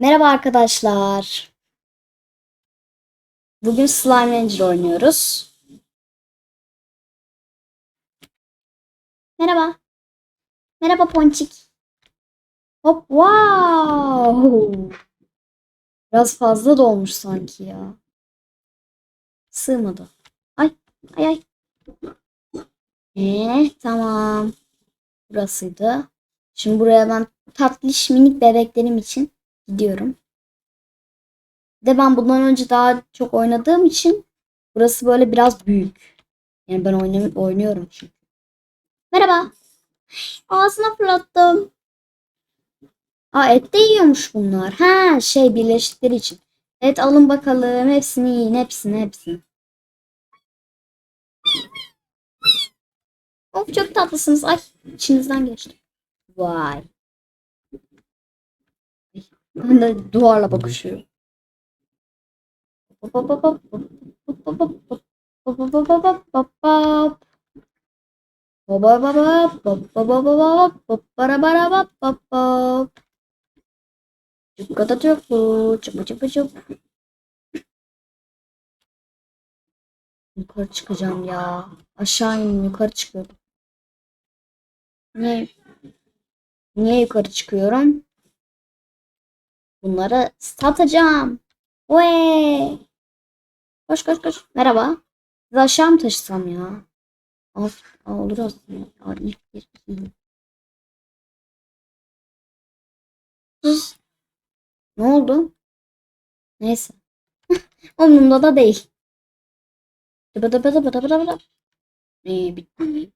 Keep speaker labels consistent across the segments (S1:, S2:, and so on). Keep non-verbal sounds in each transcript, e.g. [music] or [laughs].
S1: Merhaba arkadaşlar. Bugün Slime Ranger oynuyoruz. Merhaba. Merhaba Ponçik. Hop wow. Biraz fazla dolmuş sanki ya. Sığmadı. Ay ay ay. Eh tamam. Burasıydı. Şimdi buraya ben tatlış minik bebeklerim için gidiyorum. De ben bundan önce daha çok oynadığım için burası böyle biraz büyük. Yani ben oynam oynuyorum çünkü. Merhaba. Ağzına fırlattım. Aa et de yiyormuş bunlar. Ha şey birleştikleri için. Evet alın bakalım. Hepsini yiyin. Hepsini hepsini. Of çok tatlısınız. Ay içinizden geçtim. Vay. Duvarla bakışıyorum. Cıkkada çöpü, çıpı çıpı çıp. Yukarı çıkacağım ya. Aşağı in yukarı çıkıyorum. Niye? Niye yukarı çıkıyorum? Bunları satacağım. Vay. Koş koş koş. Merhaba. Sizi aşağı mı taşısam ya? Of, olur aslında. Aa, ilk bir. Ne oldu? Neyse. [laughs] Umurumda da değil. Dıbı dıbı dıbı dıbı dıbı. İyi bitti.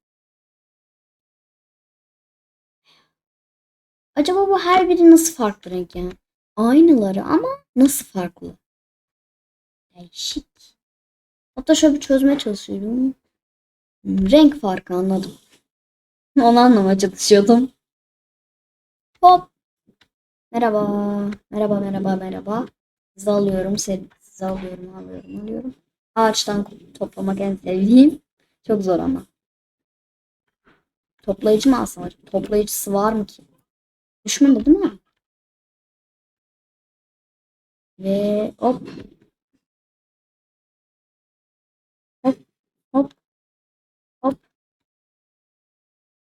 S1: Acaba bu her biri nasıl farklı renk yani? Aynıları ama nasıl farklı? Değişik. Hatta şöyle bir çözmeye çalışıyorum. Hmm, Renk farkı anladım. [laughs] Onu anlamaya çalışıyordum. Hop. Merhaba. Merhaba merhaba merhaba. Sizi alıyorum. Sizi alıyorum alıyorum alıyorum. Ağaçtan toplamak en sevdiğim. Çok zor ama. Toplayıcı mı alsam acaba? Toplayıcısı var mı ki? Düşmedi değil mi? Ve hop. Hop. Hop. Hop.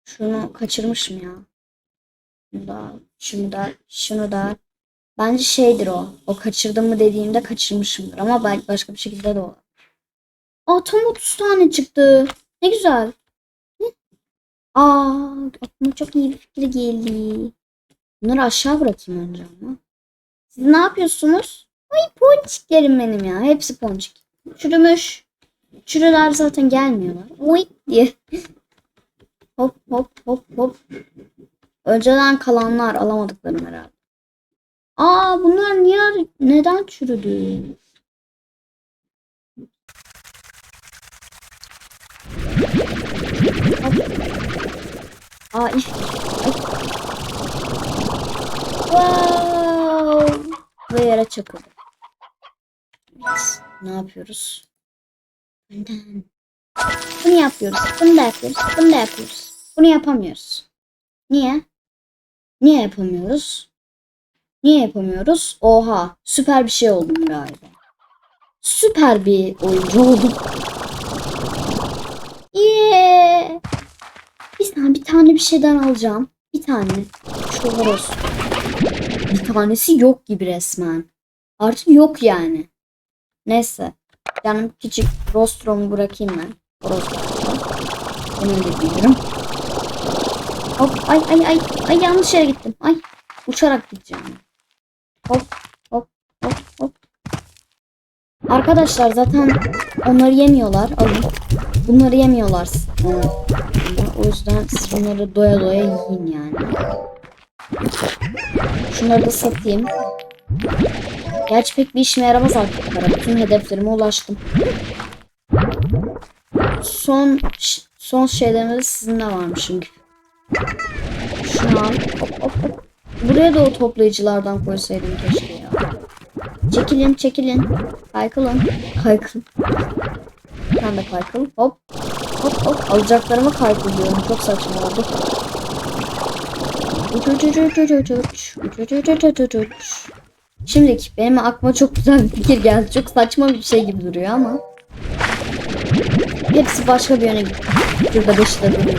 S1: Şunu kaçırmışım ya. Şunu da, şunu da, şunu da. Bence şeydir o. O kaçırdım mı dediğimde kaçırmışımdır. Ama belki başka bir şekilde de o. Aa tam 30 tane çıktı. Ne güzel. Hı? Aa aklıma çok iyi bir fikir geldi. Bunları aşağı bırakayım önce ama. Siz ne yapıyorsunuz? Ay ponçiklerim benim ya. Hepsi ponçik. Çürümüş. Çürüler zaten gelmiyorlar. Oy diye. [laughs] hop hop hop hop. Önceden kalanlar alamadıklarım herhalde. Aa bunlar niye neden çürüdü? Aa. Ay. Wow. Ve yere çakıldı. Evet. Ne yapıyoruz? Bunu yapıyoruz. Bunu da yapıyoruz. Bunu da yapıyoruz. Bunu yapamıyoruz. Niye? Niye yapamıyoruz? Niye yapamıyoruz? Oha. Süper bir şey oldum galiba. Süper bir oyuncu oldum. Yeah. Bir tane, bir tane bir şeyden alacağım. Bir tane. Şu horoz. Bir tanesi yok gibi resmen. Artık yok yani. Neyse. Canım küçük Rostrom'u bırakayım ben. Rostrom'u. Ben öyle diyorum. Hop ay ay ay. Ay yanlış yere gittim. Ay. Uçarak gideceğim. Hop hop hop hop. Arkadaşlar zaten onları yemiyorlar. Alın. Bunları yemiyorlar. O yüzden siz bunları doya doya yiyin yani. Şunları da satayım. Gerçi pek bir işime yaramaz para. Bütün hedeflerime ulaştım. Son son şeylerinde sizinle varmışım gibi. Hop hop. Buraya da o toplayıcılardan koysaydım keşke ya. Çekilin çekilin. Kaykılın. Kaykıl. Sen de kaykıl. Hop. Hop hop. Alacaklarımı kaykıl diyorum. Çok saçma oldu. Uç uç uç uç uç uç uç. Uç uç uç uç uç uç. Şimdiki benim aklıma çok güzel bir fikir geldi. Çok saçma bir şey gibi duruyor ama. Hepsi başka bir yöne gitti. Burada beşi de duruyor.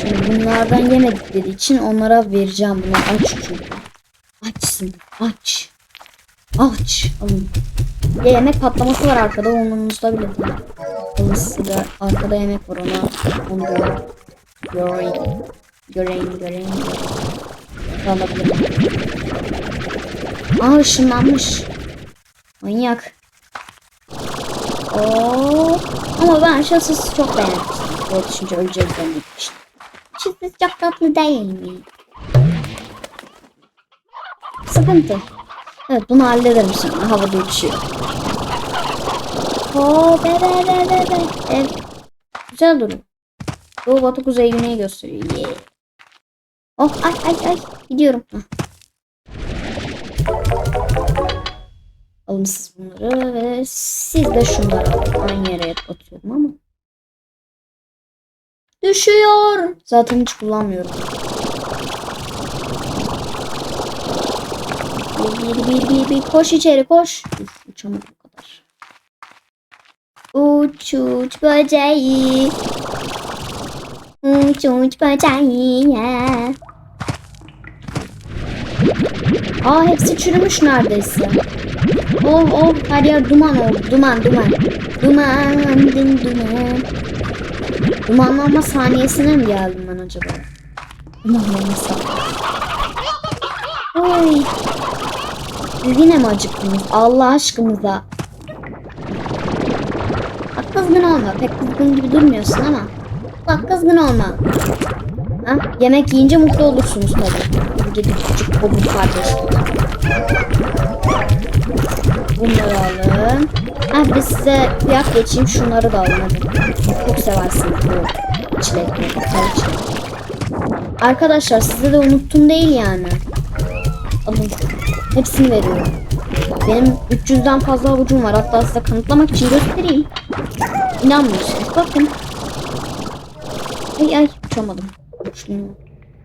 S1: Şimdi bunlardan yemedikleri için onlara vereceğim bunu. Aç çünkü. Açsın. Aç. Aç. Alın. De yemek patlaması var arkada. Onunuzda bile değil. Alın size. Arkada yemek var ona. Onu da. Göreyim, göreyim, göreyim. Alabilirim. Aa ışınlanmış. Manyak. Oo. Ama ben şahsı çok beğenmiştim. Böyle düşünce öleceğiz zannetmiştim. Şahsı çok tatlı değil mi? Sıkıntı. Evet bunu hallederim sonra. Havada uçuyor. Oo be be be be be. Evet. Güzel durum. Doğu batı kuzey güneyi gösteriyor. Yeah. Oh ay ay ay. Gidiyorum. Hah. Alın siz bunları ve siz de şunları alın. Aynı yere atıyorum ama. Düşüyor. Zaten hiç kullanmıyorum. Bir, bir, bir, bir. Koş içeri koş. Uf, uçamadım o kadar. Uç uç böceği. Uç uç böceği. Yeah. Aa hepsi çürümüş neredeyse. Oh oh her yer duman oldu. Duman duman. Duman din duman. Dumanlanma saniyesine mi geldim ben acaba? Dumanlanma saniyesi. Siz yine mi acıktınız? Allah aşkınıza. Bak kızgın olma. Pek kızgın gibi durmuyorsun ama. Bak kızgın olma. Ha? Yemek yiyince mutlu olursunuz tabii. Gidip küçük kobur kardeş. Bunları alın. Ha bir size fiyat geçeyim. Şunları da alın. Çok seversiniz bu çilekleri. Sarı çilek. Arkadaşlar size de unuttum değil yani. Alın. Hepsini veriyorum. Benim 300'den fazla avucum var. Hatta size kanıtlamak için göstereyim. İnanmıyorsunuz. Bakın. Ay ay uçamadım. Şunu.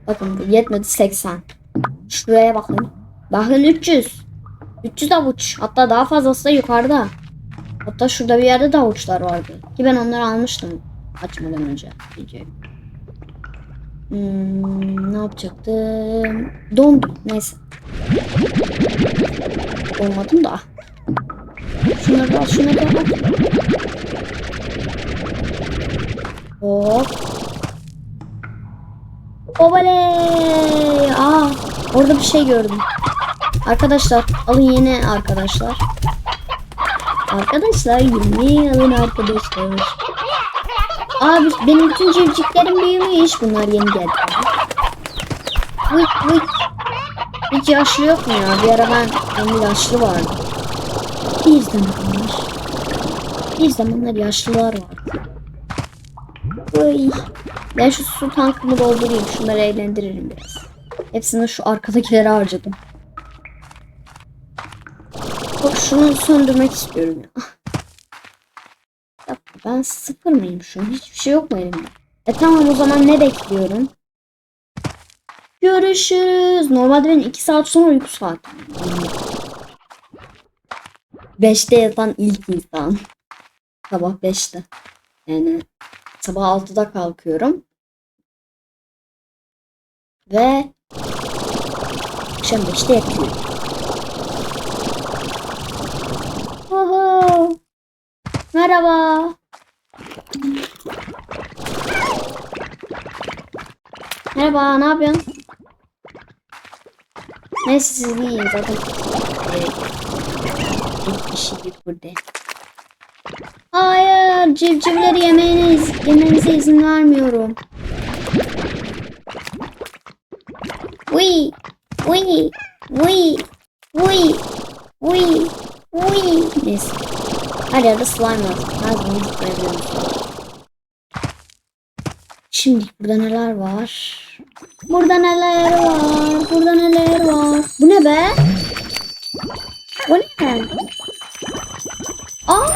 S1: Bakın bu yetmedi 80. Şuraya bakın. Bakın 300. 300 avuç. Hatta daha fazlası da yukarıda. Hatta şurada bir yerde de avuçlar vardı. Ki ben onları almıştım. Açmadan önce. Hmm, ne yapacaktım? Dondum. Neyse. Olmadım da. Şunları da al, şunları da al. Hop. Obaley! Aa, orada bir şey gördüm. Arkadaşlar, alın yeni arkadaşlar. Arkadaşlar yeni alın arkadaşlar. Abi benim bütün civciklerim büyümüş. Bunlar yeni geldi. Vık vık. Hiç yaşlı yok mu ya? Bir ara ben benim yaşlı vardı. Bir zamanlar. Bir zamanlar yaşlılar vardı. Oy. Ben şu su tankımı doldurayım. Şunları eğlendiririm biraz. Hepsini şu arkadakileri harcadım. Şunu söndürmek istiyorum ya. Ya ben sıfır mıyım şu an? Hiçbir şey yok mu elimde? E tamam o zaman ne bekliyorum? Görüşürüz. Normalde benim 2 saat sonra uyku saatim. 5'te yatan ilk insan. Sabah 5'te. Yani sabah 6'da kalkıyorum. Ve akşam 5'te yatıyorum. Merhaba. Merhaba, ne yapıyorsun? Neyse siz yiyin zaten. Bir kişi bir burada. Hayır, civcivleri yemeğiniz, yemenize izin vermiyorum. Uy, uy, uy, uy, uy, uy. Neyse. Her yerde slime var. Her zaman zıplayabiliyorum. Şimdi burada neler var? Burada neler var? Burada neler var? Bu ne be? Bu ne? Aa!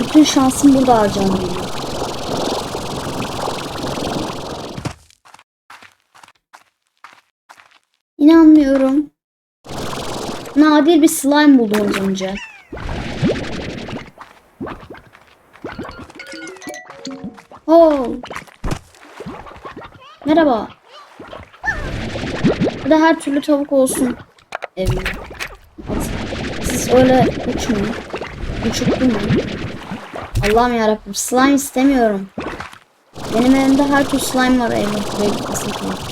S1: bütün şansım burada harcandı. Nadir bir slime buldum az önce. Oh. Merhaba. Bir de her türlü tavuk olsun. Evim. Siz öyle uçmayın. Uçup durmayın. Allah'ım yarabbim slime istemiyorum. Benim elimde her tür slime var evde. Buraya ki.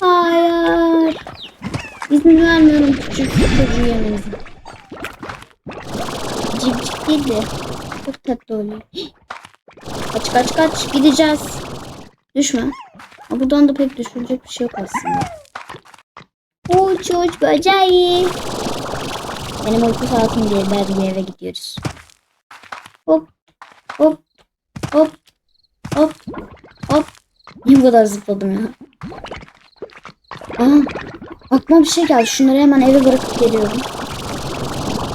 S1: Hayır. İzin vermiyorum küçük çocuğu yemenize. Cip cip yedi. Çok tatlı oluyor. Kaç kaç kaç gideceğiz. Düşme. Ha, buradan da pek düşürecek bir şey yok aslında. Uç uç böceği. Benim uyku saatim diye bir eve gidiyoruz. Hop hop hop hop hop. Niye bu kadar zıpladım ya? Aha, aklıma bir şey geldi. Şunları hemen eve bırakıp geliyorum.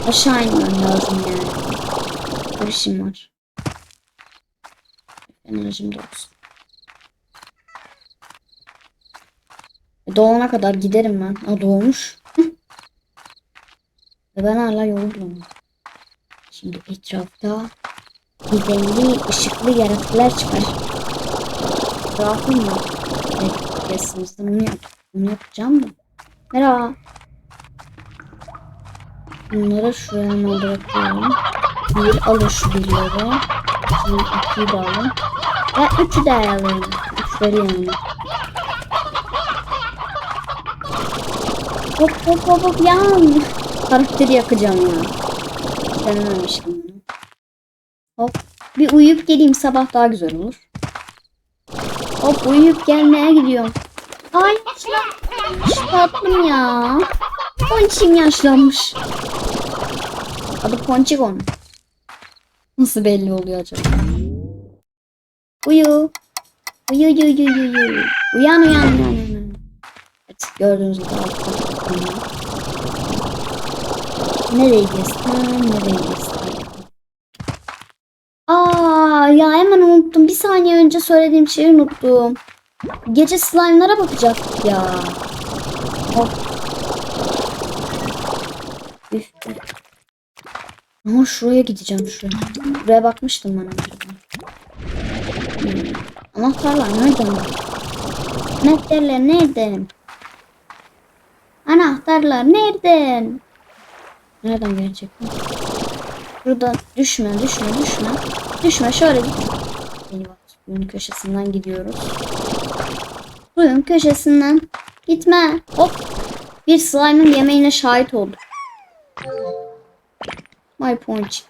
S1: Aşağı inmem lazım yani. Bir işim var. Enerjim de. E, Doğana kadar giderim ben. Aa doğmuş. Ve ben hala yolu. Şimdi etrafta gizemli ışıklı yaratıklar çıkar. Etrafım mı? Evet, bunu yap. Bunu yapacağım da. Merhaba. Bunları şuraya hemen bırakıyorum. Bir alın şu birleri. Şimdi ikiyi de alın. Ve üçü de alayım. Üçleri yani. Hop hop hop hop yan. Karakteri yakacağım ya. Denememiştim bunu. Hop. Bir uyuyup geleyim sabah daha güzel olur. Hop uyuyup gelmeye gidiyorum. Ay yaşlanmış tatlım ya. Ponçim yaşlanmış. Adı Ponçik onun. Nasıl belli oluyor acaba? Uyu. Uyu uyu uyu uyu. Uyan uyan uyan uyan. Evet gördüğünüz gibi. Nereye geçtim? Nereye geçtim? Aa ya hemen unuttum. Bir saniye önce söylediğim şeyi unuttum. Gece slime'lara bakacaktık ya. Hop. Üf. Ama şuraya gideceğim şuraya. Buraya bakmıştım ben önceden. Hmm. Anahtarlar nereden? Anahtarlar nereden? Anahtarlar nereden? Nereden gelecek? Burada düşme, düşme, düşme. Düşme, şöyle git. Eyvah, suyun köşesinden gidiyoruz. Suyun köşesinden gitme. Hop. Bir slime'ın yemeğine şahit olduk. My ponçik.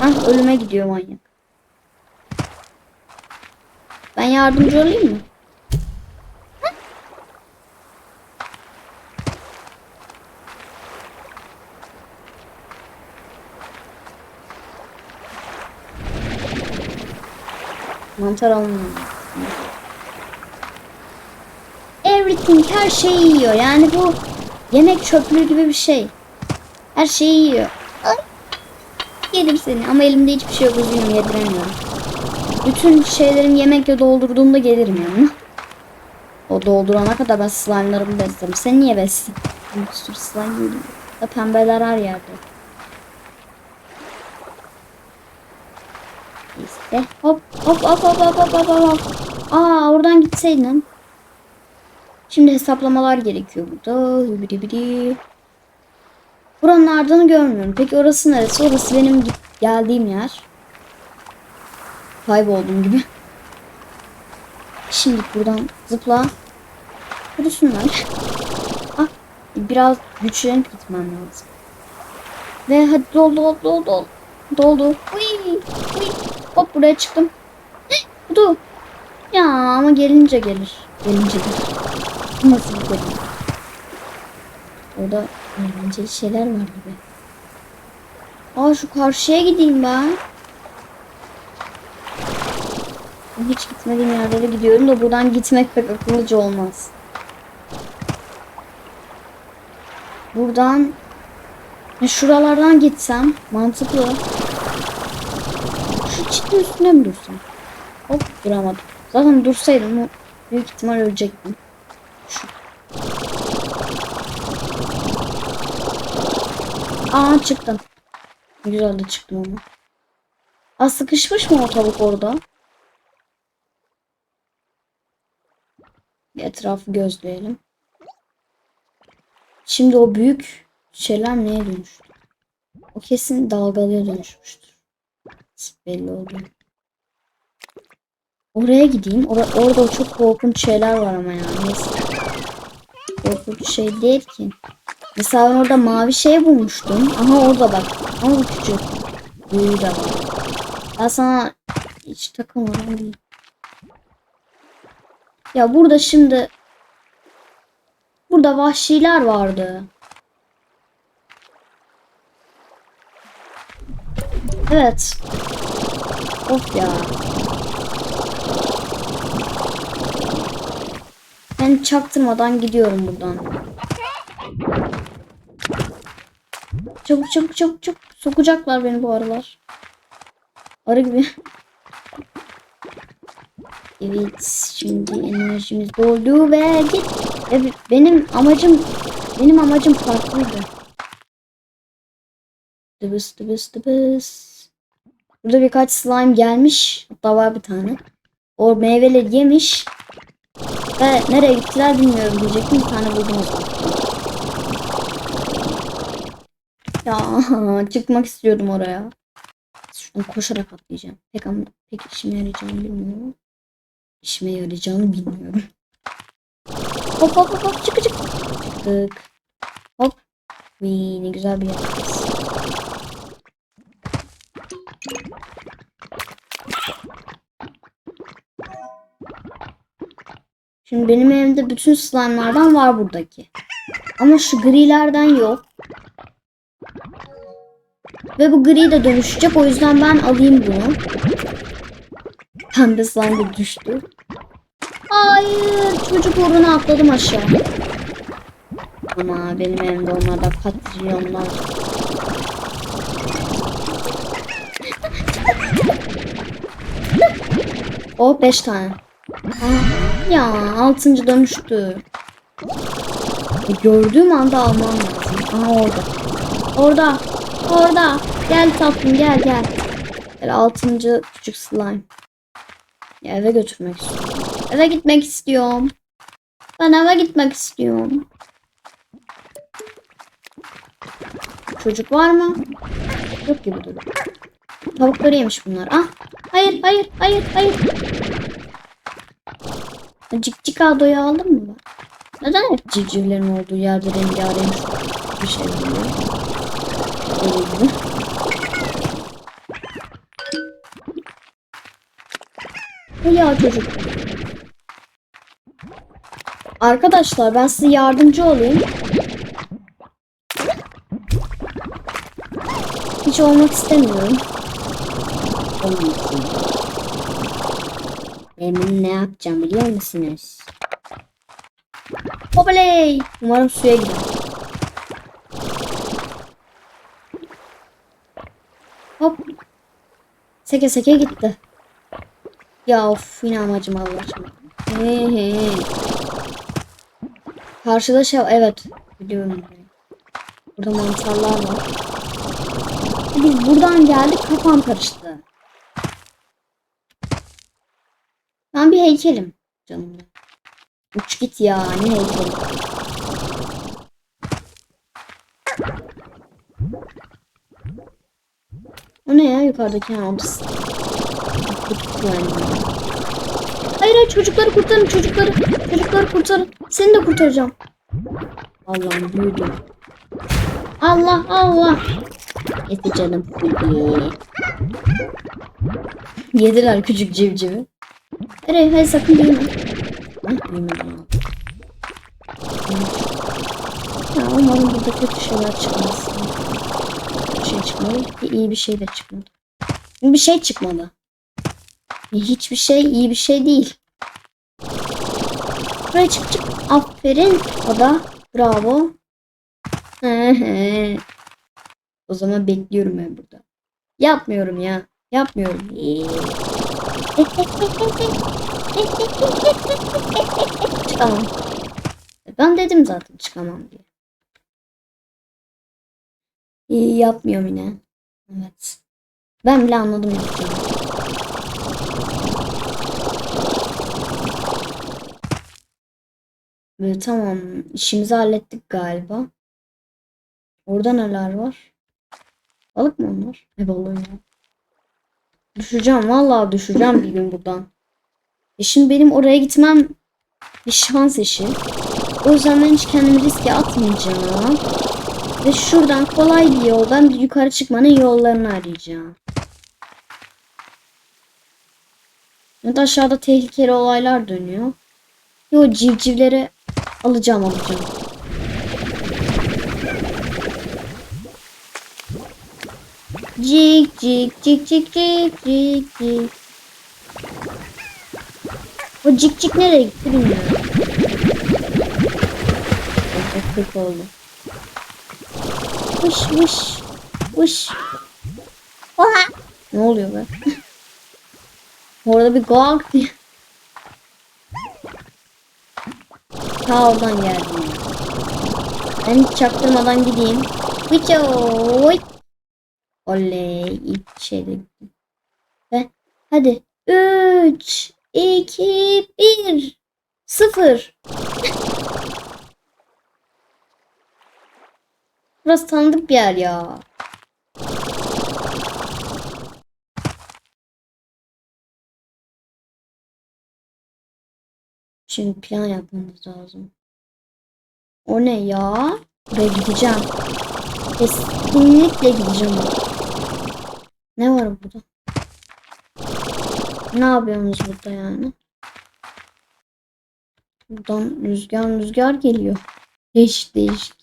S1: Ah ölüme gidiyor manyak. Ben yardımcı olayım mı? Mantar almıyorum. Everything her şeyi yiyor. Yani bu yemek çöplüğü gibi bir şey. Her şeyi yiyor. Ay. Yedim seni ama elimde hiçbir şey yok üzgünüm yediremiyorum. Bütün şeylerimi yemekle doldurduğumda gelirim yani. O doldurana kadar ben slime'larımı beslerim. Sen niye besledin? Bir sürü slime. Da pembeler her yerde. işte. Hop hop hop hop hop hop hop hop. Aa oradan gitseydin. Şimdi hesaplamalar gerekiyor burada. Biri biri. Buranın ardını görmüyorum. Peki orası neresi? Orası benim geldiğim yer. Kayboldum gibi. Şimdi buradan zıpla. Kurusunlar. Ah, biraz güçlenip gitmem lazım. Ve hadi dol dol dol dol. Doldu. Uy, uy. Hop buraya çıktım. [gasps] Heh, Budu. Ya ama gelince gelir. Gelince gelir. Nasıl gelir? Orada eğlenceli şeyler var gibi. Aa şu karşıya gideyim ben. Hiç gitmediğim yerlere gidiyorum da buradan gitmek pek akıllıca olmaz. buradan ya şuralardan gitsem mantıklı. Şu çitin üstüne mi dursam? Hop duramadım. Zaten dursaydım büyük ihtimal ölecektim. Şu. Aa çıktım. Güzel de çıktım ama. Aa sıkışmış mı o tavuk orada? Etrafı gözleyelim. Şimdi o büyük şeyler neye dönüştü? O kesin dalgalıya dönüşmüştür. Belli oluyor. Oraya gideyim. Ora- orada çok korkunç şeyler var ama yani. Neyse. Korkunç şey değil ki. Mesela ben orada mavi şey bulmuştum. Aha orada bak. Ama bu küçük. Büyüğü de var. Ben sana hiç takılmadan değil. Ya burada şimdi burada vahşiler vardı. Evet. Of ya. Ben çaktırmadan gidiyorum buradan. Çabuk çabuk çabuk çabuk. Sokacaklar beni bu aralar. Arı gibi. Evet şimdi enerjimiz doldu ve git. Evet benim amacım benim amacım farklıydı. Dıbıs dıbıs dıbıs. Burada birkaç slime gelmiş. Hatta var bir tane. O meyveleri yemiş. Ve nereye gittiler bilmiyorum diyecektim. Bir tane buldum. Ya [laughs] çıkmak istiyordum oraya. Şuradan koşarak atlayacağım. Pek pek işime yarayacağını bilmiyorum. İşime yarayacağını bilmiyorum. Hop hop hop hop çık çık. Çıktık. Hop. Vii ne güzel bir yerdeyiz. Şimdi benim evimde bütün slime'lardan var buradaki. Ama şu grilerden yok. Ve bu gri de dönüşecek. O yüzden ben alayım bunu. Pembe slime düştü. Hayır. Çocuk uğruna atladım aşağı. Ama benim evimde onlarda katrilyonlar. [laughs] O 5 tane. Ya altıncı dönüştü. E, gördüğüm anda almam lazım. Aha orada. Orada. Orada. Gel tatlım gel gel. Gel altıncı küçük slime. Eve götürmek istiyorum. Eve gitmek istiyorum. Ben eve gitmek istiyorum. Çocuk var mı? Yok gibi duruyor. Tavukları yemiş bunlar. Ah. Hayır hayır hayır hayır. Cik cik adoyu aldın mı? Neden hep civcivlerin olduğu yerde rengarenk bir şey oluyor? Öyle. Ya çocuk. Arkadaşlar ben size yardımcı olayım. Hiç olmak istemiyorum. Olmasın. Ben ne yapacağım biliyor musunuz? Hoplay! Umarım suya gider. Hop. Seke seke gitti. Ya of yine amacım Allah aşkına. He he. Karşıda şey evet biliyorum. Burada mantarlar var. Biz buradan geldik kafam karıştı. Ben bir heykelim canım. Uç git ya ne heykeli. O ne ya yukarıdaki? Yani. Hayır hayır çocukları kurtarın çocukları. Çocukları kurtarın. Seni de kurtaracağım. Allah'ım büyüdü. Allah Allah. Eti canım. Yediler küçük civcivi. Hayır hayır sakın. Ay büyümedim. Ya umarım burada kötü şeyler çıkmaz. Bir şey çıkmadı. Bir iyi bir şey de çıkmadı. Bir şey çıkmadı. Hiçbir şey iyi bir şey değil. Buraya çık çık. Aferin. O da. Bravo. o zaman bekliyorum ben burada. Yapmıyorum ya. Yapmıyorum. Çıkamam. Ben dedim zaten çıkamam diye. İyi yapmıyorum yine. Evet. Ben bile anladım yapacağımı. Ve tamam işimizi hallettik galiba. Orada neler var? Balık mı onlar? Ne balığı ya? Düşeceğim vallahi düşeceğim bir gün buradan. E şimdi benim oraya gitmem bir şans işi. O yüzden ben hiç kendimi riske atmayacağım. Ve şuradan kolay bir yoldan bir yukarı çıkmanın yollarını arayacağım. Ya da aşağıda tehlikeli olaylar dönüyor. Yo civcivleri alacağım alacağım. Cik cik cik cik cik cik cik. O cik cik nereye gitti bilmiyorum. Kötü oldu. Vış vış vış. Oha. Ne oluyor be? [laughs] Orada bir gong diye. Ta oradan geldim. Ben hiç çaktırmadan gideyim. Vıço. Oley. gittim. Ve hadi. 3, 2, 1, 0. Burası tanıdık bir yer ya. Şimdi plan yapmamız lazım. O ne ya? Buraya gideceğim. Kesinlikle gideceğim. Ne var burada? Ne yapıyorsunuz burada yani? Buradan rüzgar rüzgar geliyor. Değişik değişik.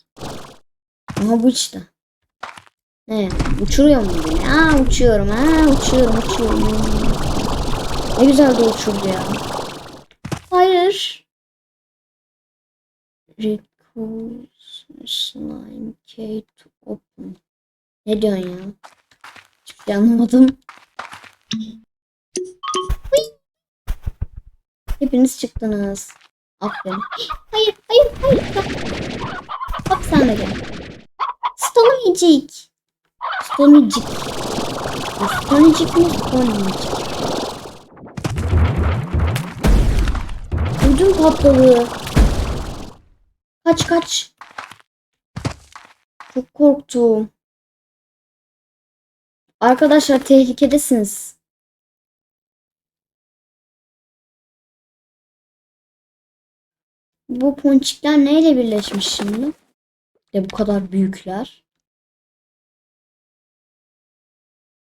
S1: Ama bu işte. Ne? Uçuruyor mu beni? Ha uçuyorum ha uçuyorum uçuyorum. Ne güzel de uçurdu ya. Hayır. Recurse slime key open. Ne diyorsun ya? Hıy. Hepiniz çıktınız. Aferin. Hayır, hayır, hayır. Bak sen de gel. Stoneycik. Stoneycik. Stoneycik mi? Stoneycik. Ödüm patladı. Kaç kaç. Çok korktum. Arkadaşlar tehlikedesiniz. Bu ponçikler neyle birleşmiş şimdi? Ya bu kadar büyükler.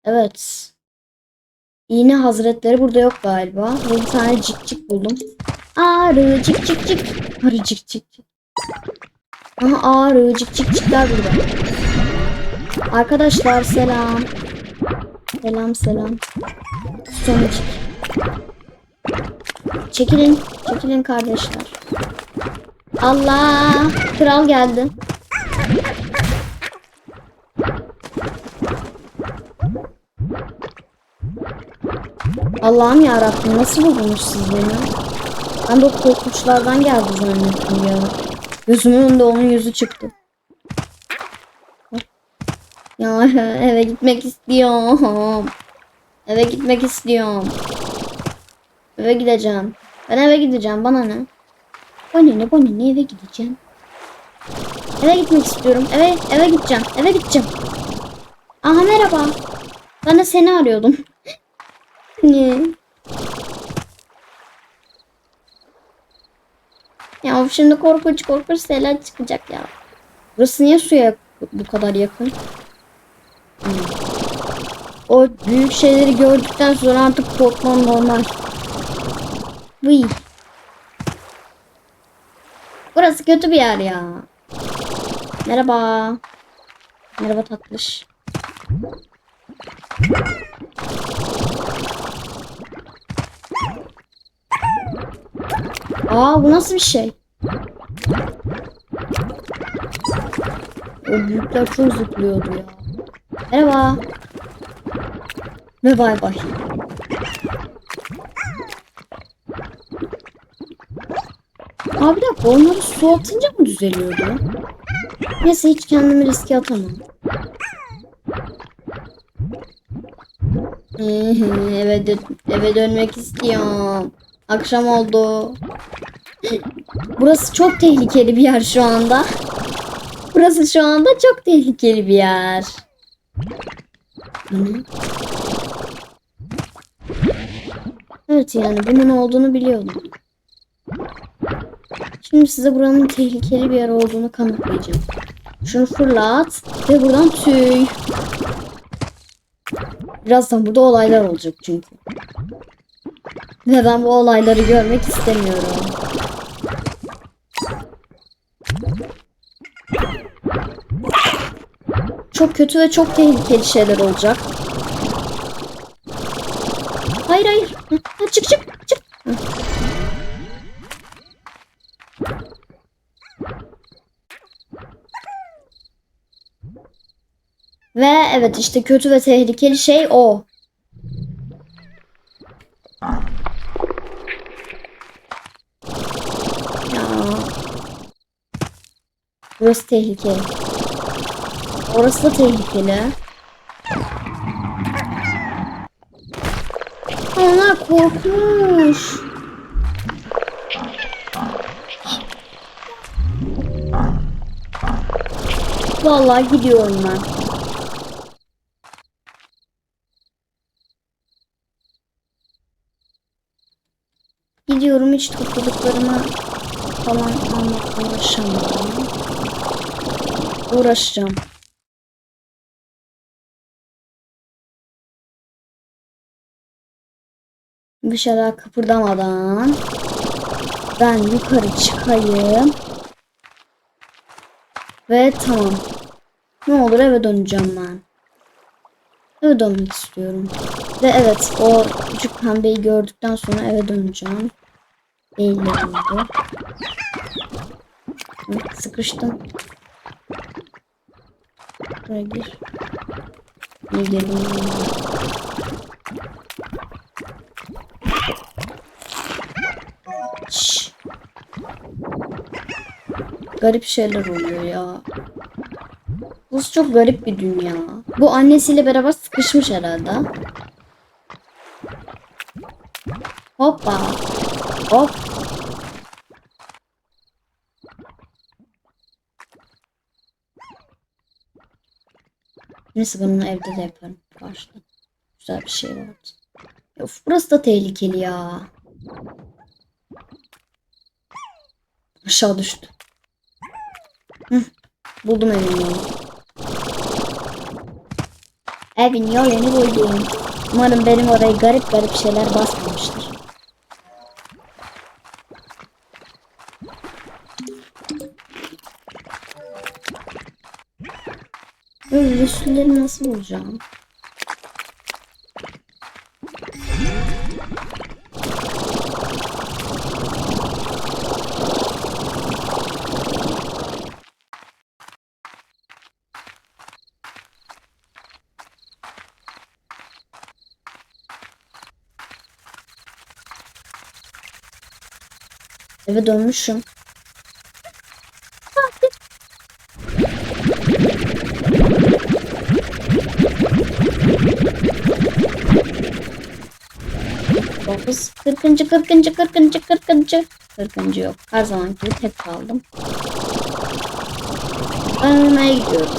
S1: Evet. İğne hazretleri burada yok galiba. Bir tane cik cik buldum. Arı cik cik cik. Arı cik cik cik. Aha arı cik cik cikler burada. Arkadaşlar selam. Selam selam. Sonuç. Çekilin. Çekilin kardeşler. Allah. Kral geldi. Allah'ım ya Rabbim nasıl buldunuz siz beni? Ben de o korkunçlardan geldi zannettim ya. Gözümün önünde onun yüzü çıktı. Ya [laughs] eve gitmek istiyorum. Eve gitmek istiyorum. Eve gideceğim. Ben eve gideceğim. Bana ne? Bana ne? Bana ne? Eve gideceğim. Eve gitmek istiyorum. Eve eve gideceğim. Eve gideceğim. Aha merhaba. Ben de seni arıyordum. [laughs] ne? Ya şimdi korkunç korkunç şeyler çıkacak ya. Burası niye suya bu kadar yakın? O büyük şeyleri gördükten sonra artık korkmam normal. Vıy. Burası kötü bir yer ya. Merhaba. Merhaba tatlış. Aa bu nasıl bir şey? O büyükler çok zıplıyordu ya. Merhaba. Ve bay bay. Abi bir dakika onları su atınca mı düzeliyordu? Neyse hiç kendimi riske atamam. eve, dö- eve dönmek istiyorum. Akşam oldu. Burası çok tehlikeli bir yer şu anda. Burası şu anda çok tehlikeli bir yer. Evet yani bunun olduğunu biliyordum. Şimdi size buranın tehlikeli bir yer olduğunu kanıtlayacağım. Şunu fırlat ve buradan tüy. Birazdan burada olaylar olacak çünkü. Ve ben bu olayları görmek istemiyorum. Çok kötü ve çok tehlikeli şeyler olacak. Hayır hayır. Çık çık çık. Ve evet işte kötü ve tehlikeli şey o. Ya. Burası tehlikeli. Orası da tehlikeli. Onlar korkmuş. Vallahi gidiyorum ben. Gidiyorum hiç topladıklarımı falan almakla uğraşamıyorum. Uğraşacağım. Şeyler kıpırdamadan ben yukarı çıkayım. Ve tamam. Ne olur eve döneceğim ben. Eve dönmek istiyorum. Ve evet o küçük pembeyi gördükten sonra eve döneceğim. Eğlendi. Sıkıştım. Buraya gir. Ne gireyim? Garip şeyler oluyor ya. Burası çok garip bir dünya. Bu annesiyle beraber sıkışmış herhalde. Hoppa. Hop. Neyse ben onu evde de yaparım. Karşıda. Güzel bir şey vardı. Of burası da tehlikeli ya. Aşağı düştü. Hı, buldum evin yolunu. Evin yolunu buldum. Umarım benim orayı garip garip şeyler basmamıştır. Böyle Resulleri nasıl bulacağım? Eve dönmüşüm. Dokuz, kırkıncı, kırkıncı, kırkıncı, kırkıncı. Kırkıncı yok. Her zamanki tek kaldım. Uyumaya gidiyorum.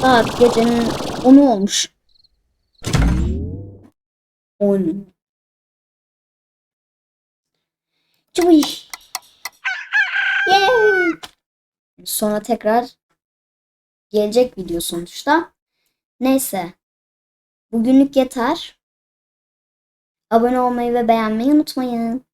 S1: Saat gecenin 10'u olmuş. 10. Çubuy. Sonra tekrar gelecek video sonuçta. Neyse. Bugünlük yeter. Abone olmayı ve beğenmeyi unutmayın.